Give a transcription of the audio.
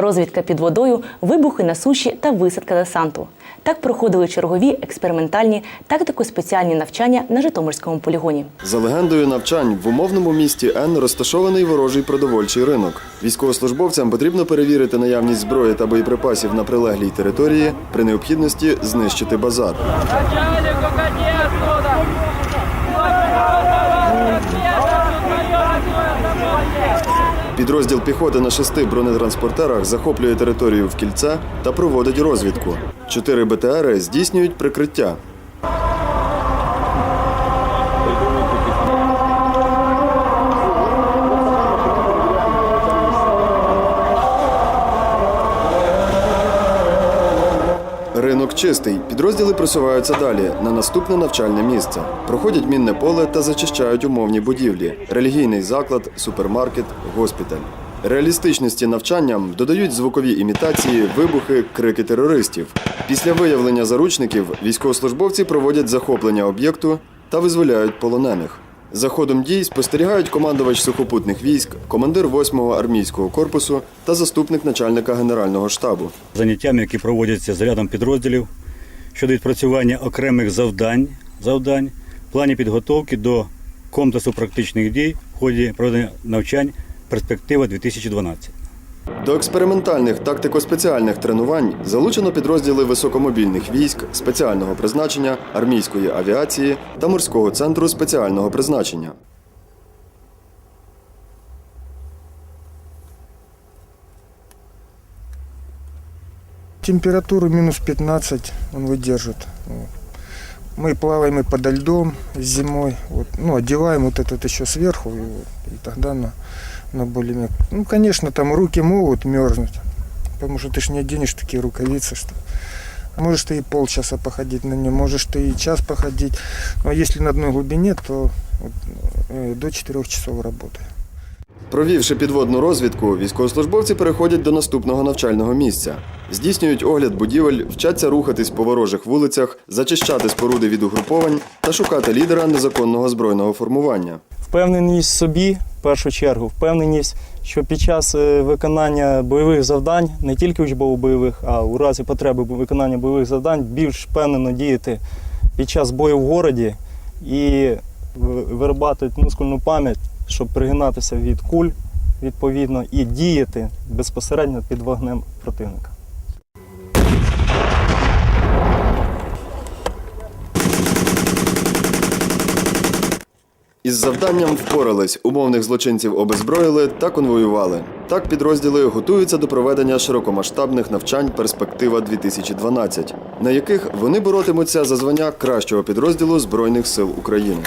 розвідка під водою, вибухи на суші та висадка десанту. Так проходили чергові експериментальні тактико-спеціальні навчання на Житомирському полігоні. За легендою навчань в умовному місті Н розташований ворожий продовольчий ринок. Військовослужбовцям потрібно перевірити наявність зброї та боєприпасів на прилеглій території, при необхідності знищити базар. Підрозділ піхоти на шести бронетранспортерах захоплює територію в кільце та проводить розвідку. Чотири БТРи здійснюють прикриття. Ринок чистий. Підрозділи просуваються далі на наступне навчальне місце. Проходять мінне поле та зачищають умовні будівлі: релігійний заклад, супермаркет, госпіталь. Реалістичності навчанням додають звукові імітації, вибухи, крики терористів. Після виявлення заручників військовослужбовці проводять захоплення об'єкту та визволяють полонених. За ходом дій спостерігають командувач сухопутних військ, командир 8-го армійського корпусу та заступник начальника генерального штабу. заняттями, які проводяться з рядом підрозділів щодо відпрацювання окремих завдань, завдань в плані підготовки до комплексу практичних дій в ході проведення навчань Перспектива 2012. До експериментальних тактико-спеціальних тренувань залучено підрозділи високомобільних військ, спеціального призначення, армійської авіації та морського центру спеціального призначення. Температуру минус 15 он выдержит. Вот. Мы плаваем и подо льдом зимой. Вот, ну, одеваем вот этот еще сверху, и, вот, и тогда на, на более Ну, конечно, там руки могут мерзнуть, потому что ты ж не оденешь такие рукавицы, что Можешь ты и полчаса походить на нем, можешь ты и час походить. Но если на одной глубине, то вот, э, до 4 часов работы. Провівши підводну розвідку, військовослужбовці переходять до наступного навчального місця. Здійснюють огляд будівель, вчаться рухатись по ворожих вулицях, зачищати споруди від угруповань та шукати лідера незаконного збройного формування. впевненість в собі в першу чергу, впевненість, що під час е, виконання бойових завдань, не тільки учбово-бойових, а у разі потреби виконання бойових завдань, більш впевнено діяти під час бою в городі і ви- виробляти мускульну пам'ять, щоб пригинатися від куль відповідно і діяти безпосередньо під вогнем противника. Із завданням впорались, умовних злочинців обезброїли та конвоювали. Так підрозділи готуються до проведення широкомасштабних навчань Перспектива 2012 на яких вони боротимуться за звання кращого підрозділу Збройних сил України.